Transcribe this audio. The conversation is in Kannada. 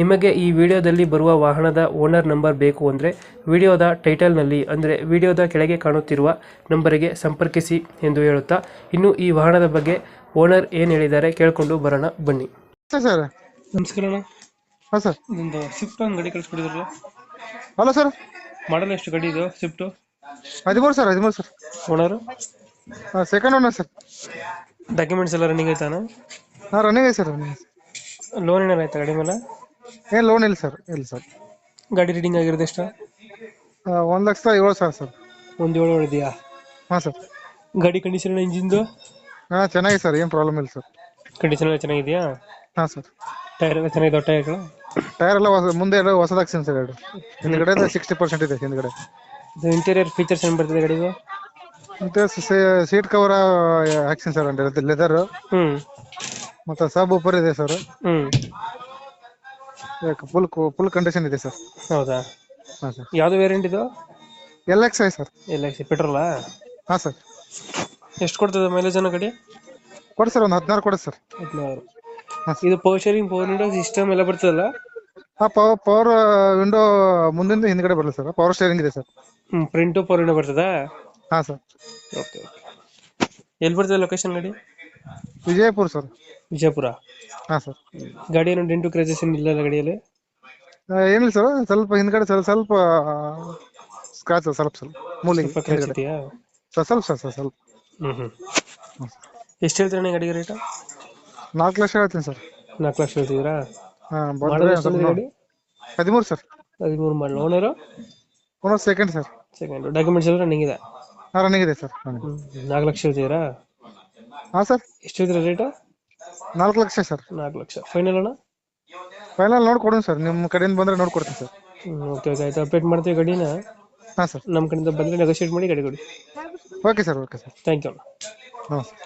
ನಿಮಗೆ ಈ ವಿಡಿಯೋದಲ್ಲಿ ಬರುವ ವಾಹನದ ಓನರ್ ನಂಬರ್ ಬೇಕು ಅಂದರೆ ವಿಡಿಯೋದ ಟೈಟಲ್ನಲ್ಲಿ ಅಂದರೆ ವಿಡಿಯೋದ ಕೆಳಗೆ ಕಾಣುತ್ತಿರುವ ನಂಬರಿಗೆ ಸಂಪರ್ಕಿಸಿ ಎಂದು ಹೇಳುತ್ತಾ ಇನ್ನು ಈ ವಾಹನದ ಬಗ್ಗೆ ಓನರ್ ಏನು ಹೇಳಿದ್ದಾರೆ ಕೇಳಿಕೊಂಡು ಬರೋಣ ಬನ್ನಿ. Sir sir. ನಮಸ್ಕಾರ ಹಾಂ ಸರ್. ಇದೊಂದು ಸ್ವಿಫ್ಟ್ ಒಂದು ಗಾಡಿ ಕಳಿಸ್ಕೊಡಿದ್ರಲ್ಲ? Hello sir. ಮಾಡಲ್ ಎಷ್ಟು ಗಾಡಿ ಇದು ಸ್ವಿಫ್ಟು ಹದಿಮೂರು ಸರ್ ಹದಿಮೂರು ಸರ್. ಓನರು? ಹಾಂ ಸೆಕೆಂಡ್ ಓನರ್ ಸರ್. ಡಾಕ್ಯುಮೆಂಟ್ಸ್ ಎಲ್ಲ ರನ್ನಿಂಗ್ ಆಯ್ತಾನ ಹಾಂ ರನ್ನಿಂಗ್ ಐತೆ ಸರ್ ರನ್ನಿಂಗ್ ಲೋನ್ ಏನಾರು ಆಯ್ತಾ ಗಾಡಿ ಮೇಲೆ? ಏನು ಲೋನ್ ಇಲ್ಲ ಸರ್ ಇಲ್ಲ ಸರ್ ಗಾಡಿ ರೀಡಿಂಗ್ ಆಗಿರೋದು ಎಷ್ಟು? ಒಂದು ಲಕ್ಷದ ಏಳು ಸಾವಿರ ಸರ್ ಒಂದು ಏಳು ಹೊಡೆದಿಯಾ? ಹಾಂ ಸರ್ ಗಾಡಿ ಕಂಡೀಷನ್ ಇಂಜಿನ್ದು ಹಾಂ ಚೆನ್ನಾಗಿದೆ ಸರ್ ಏನು ಪ್ರಾಬ್ಲಮ್ ಇಲ್ಲ ಸರ್ ಕಂಡೀಷನ್ ಎಲ್ಲ ಚೆನ್ನಾಗಿದೆಯಾ? ಹಾಂ ಸರ್ ಟೈರ್ ಎಲ್ಲ ಚೆನ್ನಾಗಿದೆ ಟೈರ್ಗಳು ಟೈರ್ ಎಲ್ಲ ಹೊಸ ಮುಂದೆ ಎರಡು ಹೊಸದಾಗಿ ಸರ್ ಎರಡು. ಹಿಂದ್ಗಡೆ ಸಿಕ್ಸ್ಟಿ ಪರ್ಸೆಂಟ್ ಇದೆ ಹಿಂದ್ಗಡೆ. ಇದು ಇಂಟೀರಿಯರ್ ಫೀಚರ್ಸ್ ಏನು ಬರ್ತದೆ ಗಾಡಿದು? ಮತ್ತೆ ಸೀಟ್ ಕವರ್ ಹಾಕ್ಸಿನಿ ಸರ್ ಅಂದ್ರೆ ಲೆದರ್ ಹ್ಞೂ ಮತ್ತು ಸಬ್ ಉಪರ್ ಇದೆ ಸರ್ ಹ್ಞೂ ಫುಲ್ ಫುಲ್ ಕಂಡೀಷನ್ ಇದೆ ಸರ್. ಹೌದಾ? ಹಾಂ ಸರ್. ಯಾವ್ದು ವೇರಿಯಂಟ್ ಇದು? L X I sir. L X ಪೆಟ್ರೋಲಾ ಹಾಂ ಸರ್. ಎಷ್ಟು ಕೊಡ್ತದೆ ಮೈಲೇಜ್ ಅನ್ನೋ ಗಾಡಿ? ಕೊಡಿ ಸರ್ ಒಂದು ಹದಿನಾರು ಕೊಡಿ ಸರ್. ಹದಿನಾರು. ಹಾಂ ಇದು power steering power window system ಎಲ್ಲ ಬರ್ತದಲ್ಲ? ಹಾಂ ಪವರ್ ಪವರ್ ವಿಂಡೋ ಮುಂದಿಂದ ಹಿಂದ್ಗಡೆ ಬರಲ್ಲ ಸರ್. ಪವರ್ ಸ್ಟೇರಿಂಗ್ ಇದೆ ಸರ್. ಹ್ಞೂ ಪ್ರಿಂಟು ಪವರ್ ವಿಂಡೋ ಬರ್ತದಾ? ಹಾಂ ಸರ್. ಓಕೆ ಓಕೆ ಎಲ್ಲಿ ಬರ್ತದೆ ಲೊಕೇಶನ್ ಗಾಡಿ? ವಿಜಯಪುರ ಸರ್. ವಿಜಯಪುರ? ಹಾಂ ಸರ್. ಗಾಡಿ ಏನು ಡೆಂಟು ಕ್ರೇಜಸ್ ಇಲ್ಲ ಗಾಡಿಯಲ್ಲಿ? ಏನಿಲ್ಲ ಸರ್ ಸ್ವಲ್ಪ ಹಿಂದ್ಗಡೆ ಸ್ವಲ್ಪ ಸ್ವಲ್ಪ ಸ್ಕ್ರಾಚ್ ಸ್ವಲ್ಪ ಸ್ವಲ್ಪ ಮೂಲಿಗೆ ಸ್ವಲ್ಪ ಕ್ರೇಜ್ ಹಿಂದ್ಗಡೆ ಇದೆಯಾ? ಸ್ವಲ್ಪ ಸ್ವಲ್ಪ ಸರ್ ಸರ್ ಸ್ವಲ್ಪ. ಹ್ಞೂ ಹ್ಞೂ ಎಷ್ಟು ಹೇಳ್ತೀರಣ್ಣ ಈ ಗಾಡಿಗೆ ರೇಟು ನಾಲ್ಕು ಲಕ್ಷ ಹೇಳ್ತೀನಿ ಸರ್. ನಾಲ್ಕು ಲಕ್ಷ ಹೇಳ್ತಿದ್ದೀರಾ? ಹಾಂ ಮಾಡಲ್ ಬಂದರೆ ಗಾಡಿ? ಹದಿಮೂರು ಸರ್. ಹದಿಮೂರು ಮಾಡಲ್. ಓನರು ಒಂದು ಸೆಕೆಂಡ್ ಸರ್. ಸೆಕೆಂಡ್ ಡಾಕ್ಯುಮೆಂಟ್ಸ್ ಎಲ್ಲ ರನ್ನಿಂಗ್ ಇದೆ? ಹಾಂ ರನ್ನಿಂಗ್ ಇದೆ ಸರ್ ನಾಲ್ಕು ಲಕ್ಷ ಹೇಳ್ತಿದ್ದೀರಾ? ಹಾಂ ಸರ್. ಎಷ್ಟು ಹೇಳ್ತೀರಾ ರೇಟು ನಾಲ್ಕು ಲಕ್ಷ ಸರ್. ನಾಲ್ಕು ಲಕ್ಷ. ಫೈನಲ್ ಅಣ್ಣ? ಫೈನಲ್ ನೋಡ್ಕೊಡೋಣ ಸರ್. ನಿಮ್ಮ ಕಡೆಯಿಂದ ಬಂದರೆ ನೋಡ್ಕೊಡ್ತೀನಿ ಸರ್. ಹ್ಞೂ ಓಕೆ ಓಕೆ ಆಯ್ತು. ಅಪ್ಡೇಟ್ ಮಾಡ್ತೀವಿ ಗಾಡಿನ. ಹಾಂ ಸರ್. ನಮ್ಮ ಕಡೆಯಿಂದ ಬಂದರೆ ನೆಗೋಷಿಯೇಟ್ ಮಾಡಿ ಗಾಡಿ ಕೊಡಿ. Okay sir okay sir. Thank you ಅಣ್ಣ. ನಮಸ್ತೆ